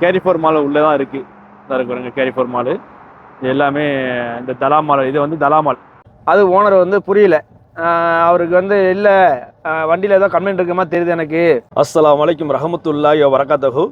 Carrefour mall உள்ளே தான் இருக்குது இதாக இருக்கு பாருங்க கேரிஃபோர் மால் இது எல்லாமே இந்த தலா மால் இது வந்து தலா மால் அது ஓனர் வந்து புரியல. அவருக்கு வந்து இல்லை வண்டியில் ஏதோ கம்ப்ளைண்ட் இருக்க மாதிரி தெரியுது எனக்கு. அஸ்ஸலாமு அலைக்கும் ரஹமத்துல்லாஹி வ வரகாத்தஹு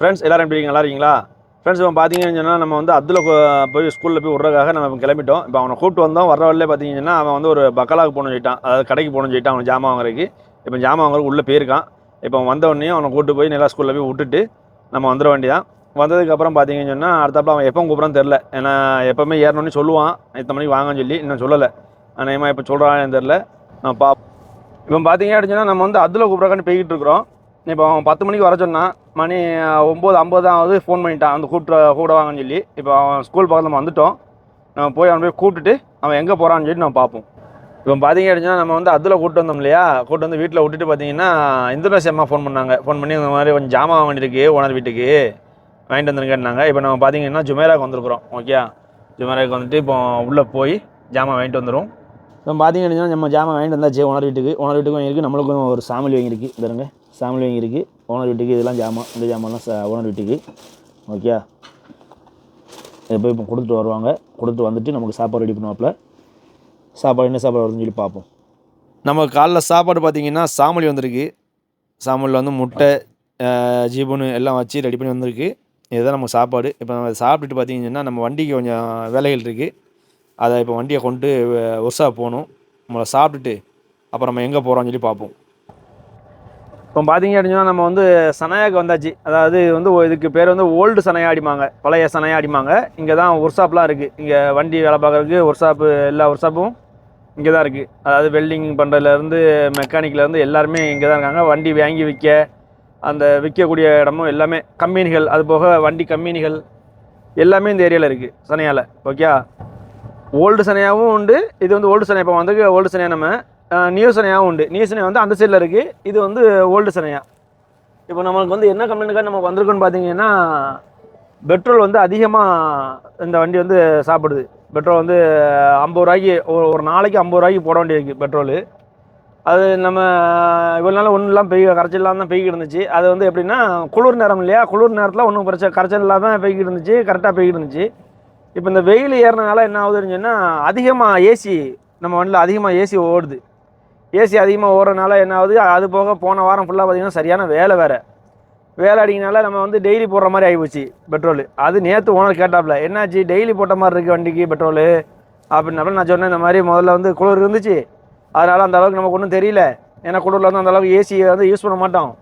ஃப்ரெண்ட்ஸ் எல்லாரும் எப்படி? நல்லா இருக்கீங்களா? ஃப்ரெண்ட்ஸ் இப்போ பார்த்தீங்கன்னு சொன்னால் நம்ம வந்து அதில் போய் ஸ்கூலில் போய் விட்றதுக்காக நம்ம இப்போ கிளம்பிட்டோம். இப்போ அவனை கூப்பிட்டு வந்தோம். வர வழியிலே பார்த்தீங்கன்னா அவன் வந்து ஒரு பக்கலாவுக்கு போகணும்னு சொல்லிட்டான். அதாவது கடைக்கு போகணும்னு சொல்லிட்டான் அவன் ஜாமான் வாங்குறதுக்கு. இப்போ ஜாமான் வாங்குறதுக்கு உள்ளே போயிருக்கான். இப்போ அவன் அவனை கூப்பிட்டு போய் நல்லா ஸ்கூலில் போய் விட்டுட்டு நம்ம வந்துட வேண்டியதான் வந்ததுக்கப்புறம் பார்த்தீங்கன்னு சொன்னால் அடுத்தாப்புல அவன் எப்போ கூப்பிட்றான்னு தெரில ஏன்னா எப்போவுமே ஏறணும்னு சொல்லுவான். இத்தனை மணிக்கு வாங்கன்னு சொல்லி இன்னும் சொல்லலை. ஆனால் இப்போ சொல்கிறான்னு தெரில நான் பா இப்போ பார்த்தீங்க அப்படின்னா நம்ம வந்து அதில் கூப்பிட்றக்கான்னு போய்கிட்டு இருக்கிறோம். இப்போ அவன் பத்து மணிக்கு வர சொன்னான் மணி ஒம்பது ஐம்பது ஆகுது ஃபோன் பண்ணிட்டான். வந்து கூப்பிட்டு கூட வாங்கன்னு சொல்லி. இப்போ அவன் ஸ்கூல் பக்கத்தில் நம்ம வந்துட்டோம். நம்ம போய் அவன் போய் கூப்பிட்டுட்டு அவன் எங்கே போகிறான்னு சொல்லி நம்ம பார்ப்போம். இப்போ பார்த்தீங்க அப்படின்னா நம்ம வந்து அதில் கூப்பிட்டு வந்தோம் இல்லையா? கூப்பிட்டு வந்து வீட்டில் விட்டுட்டு பார்த்தீங்கன்னா இந்தோனேசியா அம்மா ஃபோன் பண்ணாங்க. ஃபோன் பண்ணி இந்த மாதிரி கொஞ்சம் ஜாமான் வாங்கிட்டுருக்கு ஓனர் வீட்டுக்கு. வாங்கிட்டு வந்துருங்கன்னாங்க இப்போ நம்ம பார்த்தீங்கன்னா ஜுமேராக்கு வந்துருக்குறோம். ஓகே ஜுமேராக்கு வந்துட்டு இப்போ உள்ளே போய் ஜாமான் வாங்கிட்டு வந்துடும் இப்போ பார்த்தீங்கன்னா நம்ம ஜாமான் வாங்கிட்டு வந்தாச்சு ஓனர் வீட்டுக்கு. ஓனர் வீட்டுக்கு வாங்கியிருக்கு. நம்மளுக்கும் ஒரு சாமிலி வாங்கியிருக்கு. பாருங்க. சாமிலி வாங்கியிருக்கு ஓனர் வீட்டுக்கு இதெல்லாம் ஜாமான் இந்த ஜாமான்லாம் ச ஓனர் வீட்டுக்கு. ஓகே இதை போய் இப்போ கொடுத்துட்டு வருவாங்க. கொடுத்துட்டு வந்துட்டு நமக்கு சாப்பாடு ரெடி பண்ணுவாப்பில். சாப்பாடு என்ன சாப்பாடு வருதுன்னு சொல்லி பார்ப்போம். நம்ம காலைல சாப்பாடு பார்த்தீங்கன்னா சாமலி வந்திருக்கு. சாமலில் வந்து முட்டை ஜீபனு எல்லாம் வச்சு ரெடி பண்ணி வந்திருக்கு. இதுதான் நமக்கு சாப்பாடு. இப்போ நம்ம சாப்பிட்டுட்டு பார்த்தீங்கன்னா நம்ம வண்டிக்கு கொஞ்சம் வேலைகள் இருக்குது அதை இப்போ வண்டியை கொண்டு ஒர்ஸா போகணும். நம்மளை சாப்பிட்டுட்டு அப்புறம் நம்ம எங்கே போகிறோம்னு சொல்லி பார்ப்போம். இப்போ பார்த்தீங்க அப்படின்னா நம்ம வந்து சனையாக்கு வந்தாச்சு. அதாவது வந்து இதுக்கு பேர் வந்து ஓல்டு சனையா அடிமாங்க பழைய சனையா அடிமாங்க இங்கே தான் ஒர்க் ஷாப்லாம் இருக்குது இங்கே வண்டி வேலை பார்க்குறதுக்கு ஒர்க் ஷாப்பு எல்லா ஒர்க் ஷாப்பும் இங்கே தான் இருக்குது அதாவது வெல்டிங் பண்ணுறதுலேருந்து மெக்கானிக்லேருந்து எல்லாருமே இங்கே தான் இருக்காங்க. வண்டி வாங்கி விற்க அந்த விற்கக்கூடிய இடமும் எல்லாமே கம்பெனிகள் அது போக வண்டி கம்பெனிகள் எல்லாமே இந்த ஏரியாவில் இருக்குது சனையாவில் ஓகே ஓல்டு சனையாவும் உண்டு. இது வந்து ஓல்டு சனையா. இப்போ வந்து ஓல்டு சனையா நம்ம நியூ சனையாகவும் உண்டு. நியூ சனையா வந்து அந்த சைடில் இருக்குது இது வந்து ஓல்டு சனையா. இப்போ நம்மளுக்கு வந்து என்ன கம்ப்ளைண்ட்டுக்காக நம்ம வந்திருக்கோன்னு பார்த்தீங்கன்னா பெட்ரோல் வந்து அதிகமாக இந்த வண்டி வந்து சாப்பிடுது. பெட்ரோல் வந்து ஐம்பது ரூபாய்க்கு ஒரு ஒரு நாளைக்கு ஐம்பது ரூபாய்க்கு போட வேண்டியிருக்கு பெட்ரோலு அது நம்ம இவ்வளோ நாள் ஒன்றும் இல்லாமல் பெய் கரைச்சல் இல்லாமல் தான் பெய்கிட்டு இருந்துச்சு. அது வந்து எப்படின்னா குளிர் நேரம் இல்லையா? குளிர் நேரத்தில் ஒன்றும் பிரச்சனை கரைச்சல் இல்லாமல் பெய்கிட்டு இருந்துச்சு கரெக்டாக பெய்கிட்டு இருந்துச்சு. இப்போ இந்த வெயில் ஏறினால என்ன ஆகுதுன்னு சொன்னால் அதிகமாக ஏசி நம்ம வண்டியில் அதிகமாக ஏசி ஓடுது. ஏசி அதிகமாக ஓடுறதுனால என்ன ஆகுது அது போக போன வாரம் ஃபுல்லாக பார்த்தீங்கன்னா சரியான வேலை வேறு. வேலை அடிக்கனால நம்ம வந்து டெய்லி போடுற மாதிரி ஆகிப்போச்சு பெட்ரோல் அது நேற்று ஓனர் கேட்டாப்புல என்னாச்சு டெய்லி போட்ட மாதிரி இருக்குது வண்டிக்கு பெட்ரோலு அப்படின்னு நான் சொன்னேன் இந்த மாதிரி முதல்ல வந்து குளிர் இருந்துச்சு. அதனால் அந்த அளவுக்கு நமக்கு ஒன்றும் தெரியல. ஏன்னா குளிரில் வந்து அந்தளவுக்கு ஏசியை வந்து யூஸ் பண்ண மாட்டோம்.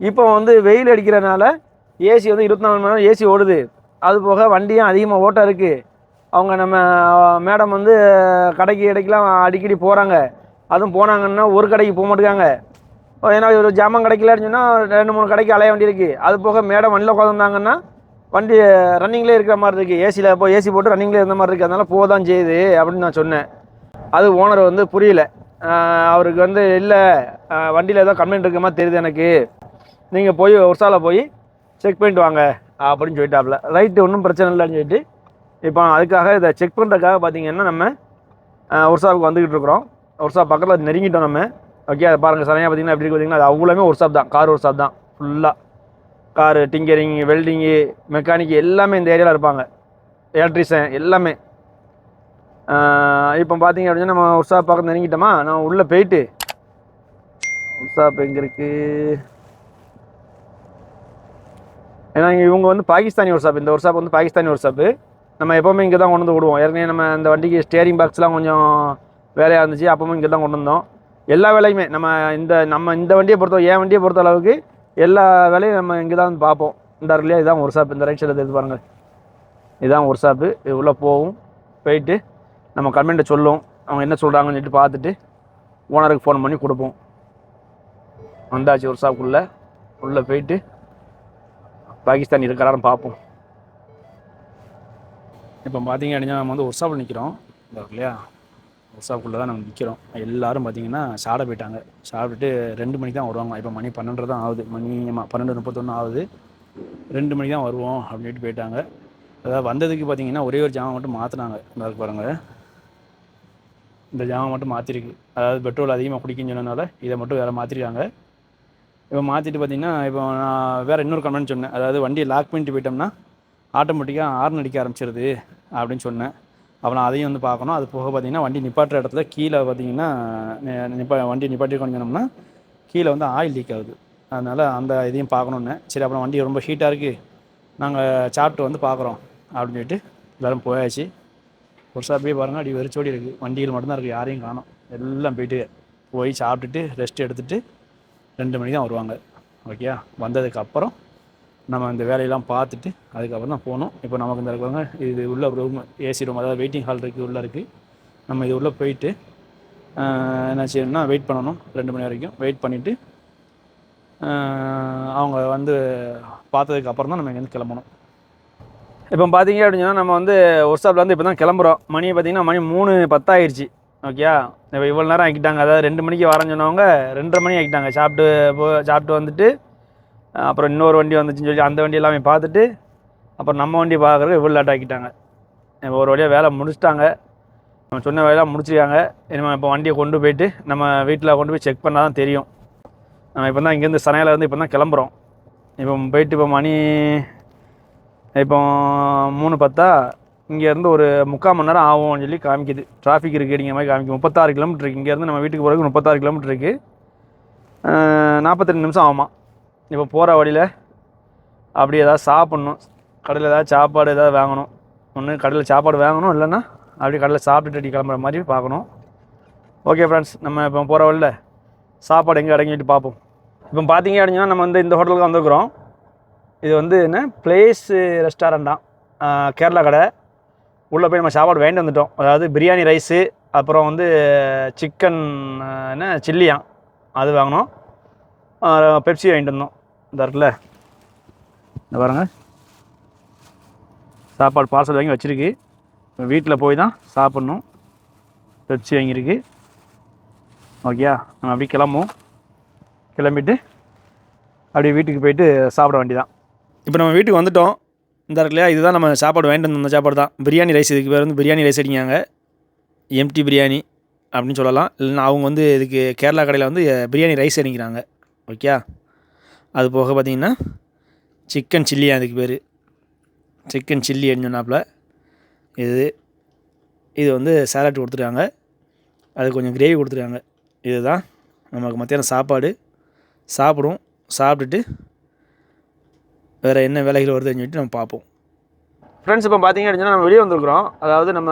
இப்போ வந்து வெயில் அடிக்கிறனால ஏசி வந்து இருபத்தி நாலு மணி நேரம் ஏசி ஓடுது. அது போக வண்டியும் அதிகமாக ஓட்டம் இருக்குது அவங்க நம்ம மேடம் வந்து கடைக்கு இடைக்கெலாம் அடிக்கடி போகிறாங்க அதுவும் போனாங்கன்னா ஒரு கடைக்கு போக மாட்டேங்காங்க ஏன்னா ஒரு ஜாமான் கிடைக்கலன்னு சொன்னால் ரெண்டு மூணு கடைக்கு அலைய வேண்டி இருக்குது அது போக மேடம் வண்டியில் உட்காந்துருந்தாங்கன்னா வண்டி ரன்னிங்லேயே இருக்கிற மாதிரி இருக்குது ஏசியில் இப்போ ஏசி போட்டு ரன்னிங்லேயே இருந்த மாதிரி இருக்குது அதனால் போக தான் செய்யுது அப்படின்னு நான் சொன்னேன். அது ஓனர் வந்து புரியல. அவருக்கு வந்து இல்லை வண்டியில் ஏதோ கம்ப்ளைண்ட் இருக்க மாதிரி தெரியுது எனக்கு. நீங்கள் போய் ஒர்சால போய் செக் பண்ணிட்டு வாங்க அப்படின்னு சொல்லிட்டாப்புல ரைட்டு ஒன்றும் பிரச்சனை இல்லைன்னு சொல்லிட்டு இப்போ அதுக்காக இதை செக் பண்ணுறதுக்காக பார்த்தீங்கன்னா நம்ம ஒர்ஷாப்புக்கு வந்துக்கிட்டு இருக்கிறோம். ஒர்ஷாப் பக்கத்தில் நெருங்கிட்டோம் நம்ம. ஓகே அதை பாருங்கள் சனையாக பார்த்தீங்கன்னா எப்படி இருக்கு பார்த்தீங்கன்னா அது அவ்வளோமே ஒர்ஷாப் தான். கார் ஒர்ஷாப் தான். ஃபுல்லாக காரு டிங்கரிங் வெல்டிங்கு மெக்கானிக் எல்லாமே இந்த ஏரியாவில் இருப்பாங்க. எலக்ட்ரிஷியன் எல்லாமே. இப்போ பார்த்தீங்க அப்படின்னா நம்ம ஒர்ஷாப் பக்கத்தில் நெருங்கிட்டோமா? நான் உள்ளே போயிட்டு. ஒர்ஷாப் எங்கே இருக்குது ஏன்னா இவங்க வந்து பாகிஸ்தானி ஒரு ஷாப் இந்த ஒரு ஷாப் வந்து பாகிஸ்தானி ஒரு ஷாப்பு நம்ம எப்போவுமே இங்கே தான் கொண்டு வந்து விடுவோம். ஏற்கனவே நம்ம அந்த வண்டிக்கு ஸ்டேரிங் பாக்ஸ்லாம் கொஞ்சம் வேலையாக இருந்துச்சு அப்பவும் இங்கே தான் கொண்டு வந்தோம் எல்லா வேலையுமே நம்ம இந்த நம்ம இந்த வண்டியை பொறுத்த என் வண்டியை பொறுத்த அளவுக்கு எல்லா வேலையும் நம்ம இங்கே தான் வந்து பார்ப்போம். இந்த இல்லையா இதான் ஒரு ஷாப் இந்த ரைட் சைடில் எடுத்து பாருங்கள். இதுதான் ஒரு ஷாப்பு இது உள்ளே போகும். போயிட்டு நம்ம கமெண்ட்டை சொல்லும் அவங்க என்ன சொல்கிறாங்கன்னு சொல்லிட்டு பார்த்துட்டு ஓனருக்கு ஃபோன் பண்ணி கொடுப்போம். வந்தாச்சு ஒரு ஷாப்புக்குள்ளே உள்ளே போயிட்டு பாகிஸ்தான் இருக்கிறான்னு பார்ப்போம். இப்போ பார்த்தீங்க அப்படின்னா நம்ம வந்து ஒர்க்ஷாப்பில் நிற்கிறோம் இல்லையா ஒர்க்ஷாப்புக்குள்ளே தான் நம்ம நிற்கிறோம் எல்லாரும் பார்த்தீங்கன்னா சாப்பிட போயிட்டாங்க. சாப்பிட்டுட்டு ரெண்டு மணிக்கு தான் வருவாங்க. இப்போ மணி பன்னெண்டு தான் ஆகுது. மணி பன்னெண்டு முப்பத்தொன்று ஆகுது. ரெண்டு மணிக்கு தான் வருவோம் அப்படின்ட்டு போயிட்டாங்க. அதாவது வந்ததுக்கு பார்த்தீங்கன்னா ஒரே ஒரு ஜாமான் மட்டும் மாற்றினாங்க இந்த பாருங்க. இந்த ஜாமான் மட்டும் மாற்றிருக்கு அதாவது பெட்ரோல் அதிகமாக குடிக்குன்னு சொன்னதுனால இதை மட்டும் வேறு மாற்றிருக்காங்க இப்போ மாற்றிட்டு பார்த்தீங்கன்னா இப்போ நான் வேறு இன்னொரு கமெண்ட் சொன்னேன். அதாவது வண்டியை லாக் பண்ணிட்டு போயிட்டோம்னா ஆட்டோமேட்டிக்காக ஹார்ன் அடிக்க ஆரம்பிச்சிருது அப்படின்னு சொன்னேன். அப்புறம் அதையும் வந்து பார்க்கணும். அது போக பார்த்தீங்கன்னா வண்டி நிப்பாட்டுற இடத்துல கீழே பார்த்தீங்கன்னா நிப்பா வண்டி நிப்பாட்டி கொஞ்சோம்னா கீழே வந்து ஆயில் லீக் ஆகுது. அதனால் அந்த இதையும் பார்க்கணுன்னு சரி அப்புறம் வண்டி ரொம்ப ஹீட்டாக இருக்குது நாங்கள் சாப்பிட்டு வந்து பார்க்குறோம் அப்படின்னு சொல்லிட்டு எல்லோரும் போயாச்சு. ஒரு அப்படியே பாருங்கள் அடி வெறிச்சோடி இருக்குது வண்டியில் மட்டும்தான் இருக்குது யாரையும் காணும். எல்லாம் போயிட்டு போய் சாப்பிட்டுட்டு ரெஸ்ட் எடுத்துகிட்டு ரெண்டு மணிக்கு தான் வருவாங்க. ஓகேயா வந்ததுக்கப்புறம் நம்ம இந்த வேலையெல்லாம் பார்த்துட்டு அதுக்கப்புறம் தான் போகணும். இப்போ நமக்கு இந்த இருக்கிறவங்க இது உள்ள ரூம் ஏசி ரூம் அதாவது வெயிட்டிங் ஹால் இருக்குது உள்ளே இருக்குது நம்ம இது உள்ளே போயிட்டு என்ன செய்யணும்னா வெயிட் பண்ணணும் ரெண்டு மணி வரைக்கும். வெயிட் பண்ணிவிட்டு அவங்க வந்து பார்த்ததுக்கு அப்புறம் தான் நம்ம இங்கேருந்து கிளம்பணும். இப்போ பார்த்தீங்க அப்படின்னா நம்ம வந்து ஒர்க் ஷாப்லேருந்து இப்போ தான் கிளம்புறோம். மணி பார்த்தீங்கன்னா மணி மூணு பத்தாயிருச்சு. ஓகேயா இப்போ இவ்வளோ நேரம் ஆக்கிட்டாங்க அதாவது ரெண்டு மணிக்கு வரேன்னு சொன்னவங்க ரெண்டரை மணி ஆக்கிட்டாங்க சாப்பிட்டு போ சாப்பிட்டு வந்துட்டு அப்புறம் இன்னொரு வண்டி வந்துச்சுன்னு சொல்லி அந்த வண்டி எல்லாமே பார்த்துட்டு அப்புறம் நம்ம வண்டி பார்க்குறதுக்கு இவ்வளோ லேட் ஆக்கிட்டாங்க. ஒரு வழியாக வேலை முடிச்சிட்டாங்க. நம்ம சொன்ன வேலையெல்லாம் முடிச்சிருக்காங்க. இனிமேல் இப்போ வண்டியை கொண்டு போயிட்டு நம்ம வீட்டில் கொண்டு போய் செக் பண்ணால் தான் தெரியும். நம்ம இப்போ தான் இங்கேருந்து சனையில இருந்து இப்போ தான் கிளம்புறோம். இப்போ போயிட்டு இப்போ மணி இப்போ மூணு பத்தா இங்கேருந்து ஒரு முக்கால் மணி நேரம் ஆகும்னு சொல்லி காமிக்குது. டிராஃபிக் இருக்குது அப்படிங்கிற மாதிரி காமிக்கும் முப்பத்தாறு கிலோமீட்டர் இருக்குது இங்கேருந்து நம்ம வீட்டுக்கு போகிறதுக்கு முப்பத்தாறு கிலோமீட்டர் இருக்குது நாற்பத்தெட்டு நிமிஷம் ஆகுமா? இப்போ போகிற வழியில் அப்படி ஏதாவது சாப்பிட்ணும். கடையில் ஏதாவது சாப்பாடு ஏதாவது வாங்கணும். ஒன்று கடையில் சாப்பாடு வாங்கணும் இல்லைன்னா அப்படியே கடையில் சாப்பிட்டுட்டு அடி கிளம்புற மாதிரி பார்க்கணும். ஓகே ஃப்ரெண்ட்ஸ் நம்ம இப்போ போகிற வழியில் சாப்பாடு எங்கே அடங்கிட்டு பார்ப்போம். இப்போ பார்த்தீங்க அப்படின்னா நம்ம வந்து இந்த ஹோட்டலுக்கு வந்திருக்கிறோம். இது வந்து என்ன? பிளேஸ் ரெஸ்டாரண்ட்டான் கேரளா கடை. உள்ளே போய் நம்ம சாப்பாடு வாங்கிட்டு வந்துட்டோம். அதாவது பிரியாணி ரைஸு அப்புறம் வந்து சிக்கன் என்ன? சில்லியாம் அது வாங்கினோம். பெப்சி வாங்கிட்டு வந்தோம். இந்த இருக்குல்ல இந்த பாருங்க. சாப்பாடு பார்சல் வாங்கி வச்சுருக்கு. வீட்டில் போய் தான் சாப்பிட்ணும். வச்சு வாங்கியிருக்கு. ஓகேயா? நம்ம அப்படியே கிளம்புவோம். கிளம்பிட்டு அப்படியே வீட்டுக்கு போயிட்டு சாப்பிட வேண்டியதான் இப்போ நம்ம வீட்டுக்கு வந்துட்டோம். இந்த இருக்குல்லையா இதுதான் நம்ம சாப்பாடு வாங்கிட்டு வந்த அந்த சாப்பாடு தான். பிரியாணி ரைஸ் இதுக்கு பேர் வந்து பிரியாணி ரைஸ் அடிக்காங்க எம்டி பிரியாணி அப்படின்னு சொல்லலாம். இல்லைன்னா அவங்க வந்து இதுக்கு கேரளா கடையில் வந்து பிரியாணி ரைஸ் அடிக்கிறாங்க. ஓகே அது போக பார்த்தீங்கன்னா சிக்கன் சில்லி அதுக்கு பேர். சிக்கன் சில்லி சொன்னாப்புல. இது இது வந்து சாலட் கொடுத்துருக்காங்க. அது கொஞ்சம் கிரேவி கொடுத்துருக்காங்க. இதுதான் நமக்கு மத்தியானம் சாப்பாடு. சாப்பிடுவோம். சாப்பிட்டுட்டு வேறு என்ன வேலைகள் வருதுன்னு சொல்லிட்டு நம்ம பார்ப்போம். ஃப்ரெண்ட்ஸ் இப்போ பார்த்தீங்க அப்படின்னா நம்ம வெளியே வந்திருக்கிறோம். அதாவது நம்ம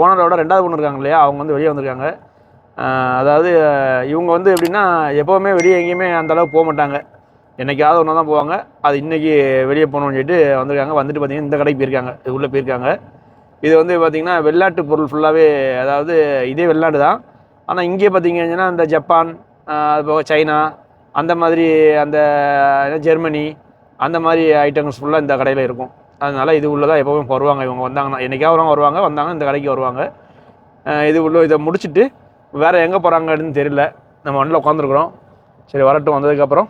ஓனரோட ரெண்டாவது பொண்ணு இருக்காங்க இல்லையா? அவங்க வந்து வெளியே வந்திருக்காங்க. அதாவது இவங்க வந்து எப்படின்னா எப்போவுமே வெளியே எங்கேயுமே அந்த அளவுக்கு போக மாட்டாங்க. என்னைக்காவது ஒன்றா தான் போவாங்க. அது இன்றைக்கி வெளியே போகணும்னு சொல்லிட்டு வந்திருக்காங்க. வந்துட்டு பார்த்திங்கன்னா இந்த கடைக்கு போயிருக்காங்க. உள்ளே போயிருக்காங்க. இது வந்து பார்த்திங்கன்னா வெளிநாட்டு பொருள் ஃபுல்லாகவே அதாவது இதே வெளிநாடு தான். ஆனால் இங்கே பார்த்திங்கன்னா இந்த ஜப்பான் அதுபோக அது போக சைனா அந்த மாதிரி அந்த ஜெர்மனி அந்த மாதிரி ஐட்டம்ஸ் ஃபுல்லாக இந்த கடையில் இருக்கும். அதனால் இது உள்ள தான் எப்போவுமே வருவாங்க. இவங்க வந்தாங்கன்னா என்றைக்காவது வருவாங்க வந்தாங்கன்னா இந்த கடைக்கு வருவாங்க. இது உள்ள இதை முடிச்சுட்டு வேறு எங்கே போகிறாங்கன்னு தெரியல. நம்ம வண்டியில் உட்காந்துருக்குறோம் சரி வரட்டும். வந்ததுக்கப்புறம்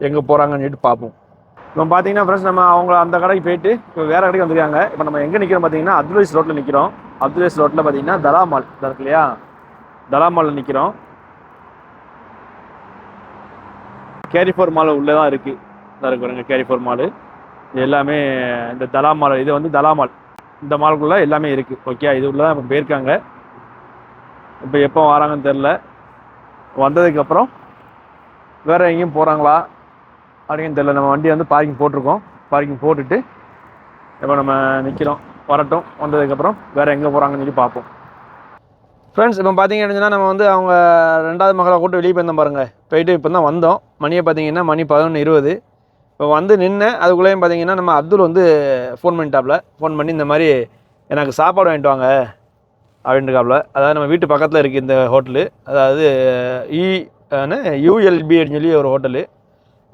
எங்கே போகிறாங்கன்னு சொல்லிட்டு பார்ப்போம். இப்போ பார்த்தீங்கன்னா ஃப்ரெண்ட்ஸ் நம்ம அவங்க அந்த கடைக்கு போயிட்டு இப்போ வேறு கடைக்கு வந்திருக்காங்க. இப்போ நம்ம எங்கே நிற்கிறோம் பார்த்தீங்கன்னா அப்துல்வைஸ் ரோட்டில் நிற்கிறோம் அப்துல்வைஸ் ரோட்டில் பார்த்தீங்கன்னா தலாமால் மால் இருக்கு இல்லையா? தலாமாலில் நிற்கிறோம் கேரிஃபோர் மால் உள்ளே தான் இருக்குது இதாக இருக்கு பாருங்க கேரிஃபோர் மால் இது எல்லாமே இந்த தலா மால் இது வந்து தலா மால் இந்த மாலுக்குள்ளே எல்லாமே இருக்குது ஓகே இது உள்ள தான் இப்போ போயிருக்காங்க. இப்போ எப்போ வராங்கன்னு தெரில வந்ததுக்கப்புறம் வேறு எங்கேயும் போகிறாங்களா அப்படின்னு தெரில நம்ம வண்டி வந்து பார்க்கிங் போட்டிருக்கோம். பார்க்கிங் போட்டுட்டு இப்போ நம்ம நிற்கிறோம் வரட்டும் வந்ததுக்கப்புறம் வேறு எங்கே போகிறாங்கன்னு சொல்லி பார்ப்போம். ஃப்ரெண்ட்ஸ் இப்போ பார்த்தீங்கன்னா நம்ம வந்து அவங்க ரெண்டாவது மகளை கூட்டு வெளியே போயிருந்தோம் பாருங்கள் போயிட்டு இப்போ தான் வந்தோம். மணியை பார்த்தீங்கன்னா மணி பதினொன்று இருபது. இப்போ வந்து நின்று அதுக்குள்ளேயும் பார்த்தீங்கன்னா நம்ம அப்துல் வந்து ஃபோன் பண்ணிட்டாப்ல. ஃபோன் பண்ணி இந்த மாதிரி எனக்கு சாப்பாடு வாங்கிட்டு வாங்க அப்படின்ட்டுருக்காப்புல அதாவது நம்ம வீட்டு பக்கத்தில் இருக்குது இந்த ஹோட்டலு அதாவது e, இ யூஎல்பி அப்படின்னு சொல்லி ஒரு ஹோட்டலு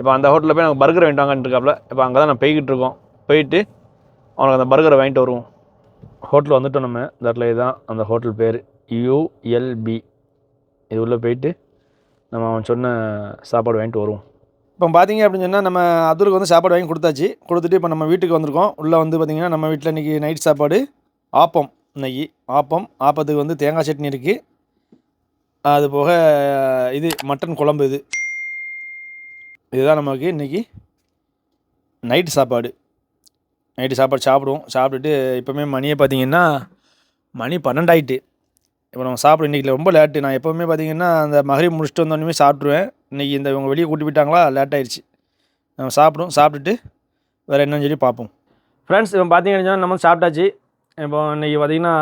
இப்போ அந்த ஹோட்டலில் போய் எனக்கு பர்கர் வாங்கிட்டு இருக்காப்புல இப்போ அங்கே தான் நான் போய்கிட்டு இருக்கோம். போயிட்டு அவனுக்கு அந்த பர்கரை வாங்கிட்டு வருவோம். ஹோட்டல் வந்துட்டோம் நம்ம. இந்த இடத்துல இதுதான் அந்த ஹோட்டல் பேர். யூஎல்பி இது உள்ளே போயிட்டு நம்ம அவன் சொன்ன சாப்பாடு வாங்கிட்டு வருவோம். இப்போ பார்த்தீங்க அப்படின்னு சொன்னால் நம்ம அப்துலுக்கு வந்து சாப்பாடு வாங்கி கொடுத்தாச்சு. கொடுத்துட்டு இப்போ நம்ம வீட்டுக்கு வந்திருக்கோம். உள்ளே வந்து பார்த்திங்கன்னா நம்ம வீட்டில் இன்றைக்கி நைட் சாப்பாடு ஆப்பம் இன்னைக்கு. ஆப்பம் ஆப்பத்துக்கு வந்து தேங்காய் சட்னி இருக்குது அது போக இது மட்டன் குழம்பு இது. இதுதான் நமக்கு இன்றைக்கி நைட்டு சாப்பாடு. நைட்டு சாப்பாடு சாப்பிடுவோம். சாப்பிட்டுட்டு இப்போவுமே மணியை பார்த்தீங்கன்னா மணி பன்னெண்டாயிட்டு. இப்போ நம்ம சாப்பிட இன்றைக்கி ரொம்ப லேட்டு நான் எப்போவுமே பார்த்தீங்கன்னா அந்த மகரி முடிச்சுட்டு வந்தோடனே சாப்பிட்ருவேன் இன்றைக்கி இந்த இவங்க வெளியே கூட்டி போயிட்டாங்களா லேட் ஆயிடுச்சு. நம்ம சாப்பிடுவோம். சாப்பிட்டுட்டு வேறு என்னன்னு சொல்லி பார்ப்போம். ஃப்ரெண்ட்ஸ் இப்போ பார்த்தீங்கன்னா நம்ம சாப்பிட்டாச்சு. இப்போ இன்றைக்கி பார்த்தீங்கன்னா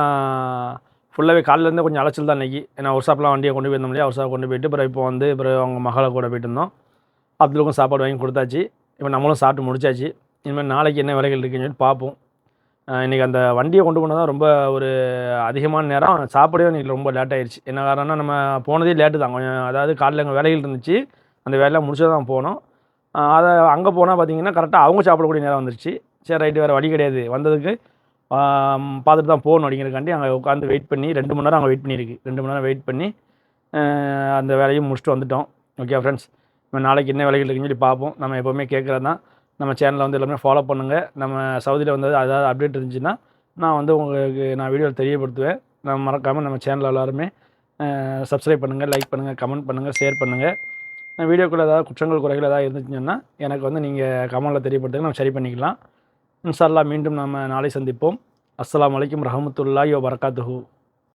ஃபுல்லாகவே காலையிலேருந்து கொஞ்சம் அலைச்சல் தான் இன்றைக்கி ஏன்னா ஒரு சாப்பிட்லாம் வண்டியை கொண்டு போயிருந்தோம் இல்லையா? ஒரு ஷாப் கொண்டு போயிட்டு அப்புறம் இப்போ வந்து அப்புறம் அவங்க மகளை கூட போயிட்டு இருந்தோம். அப்துலுக்கும் சாப்பாடு வாங்கி கொடுத்தாச்சு. இப்போ நம்மளும் சாப்பிட்டு முடிச்சாச்சு. இனிமேல் நாளைக்கு என்ன வேலைகள் இருக்குன்னு சொல்லிட்டு பார்ப்போம். இன்றைக்கி அந்த வண்டியை கொண்டு போனது தான் ரொம்ப ஒரு அதிகமான நேரம். சாப்பிடவே இன்றைக்கி ரொம்ப லேட் ஆயிடுச்சு என்ன காரணம்னா நம்ம போனதே லேட்டு தான். கொஞ்சம் அதாவது காலையில் அங்கே வேலைகள் இருந்துச்சு. அந்த வேலையெல்லாம் முடிச்சு தான் போனோம் அதை அங்கே போனால் பார்த்தீங்கன்னா கரெக்டாக அவங்க சாப்பிடக்கூடிய நேரம் வந்துருச்சு. சரி ரைட்டு வேறு வழி கிடையாது. வந்ததுக்கு பார்த்துட்டு தான் போகணும் அப்படிங்கிறக்காண்டி அங்கே உட்காந்து வெயிட் பண்ணி ரெண்டு மணி நேரம் அங்கே வெயிட் பண்ணியிருக்கு. ரெண்டு மணி நேரம் வெயிட் பண்ணி அந்த வேலையும் முடிச்சுட்டு வந்துட்டோம். ஓகே ஃப்ரெண்ட்ஸ் நம்ம நாளைக்கு என்ன வேலைகள் இருக்குன்னு சொல்லி பார்ப்போம். நம்ம எப்போவுமே கேட்குறது தான். நம்ம சேனலை வந்து எல்லாமே ஃபாலோ பண்ணுங்கள் நம்ம சவுதியில் வந்து அதாவது அப்டேட் இருந்துச்சுன்னா நான் வந்து உங்களுக்கு நான் வீடியோவில் தெரியப்படுத்துவேன். நம்ம மறக்காமல் நம்ம சேனலில் எல்லாருமே சப்ஸ்கிரைப் பண்ணுங்கள் லைக் பண்ணுங்கள் கமெண்ட் பண்ணுங்கள் ஷேர் பண்ணுங்கள் வீடியோக்குள்ளே ஏதாவது குற்றங்கள் குறைகள் ஏதாவது இருந்துச்சுன்னா எனக்கு வந்து நீங்கள் கமெண்டில் தெரியப்படுத்துங்க. நம்ம சரி பண்ணிக்கலாம். இன்ஷால்லா மீண்டும் நம்ம நாளை சந்திப்போம். அஸ்லாம் வலைக்கம் ரஹமத்துல்லாஹி வரகாத்துஹூ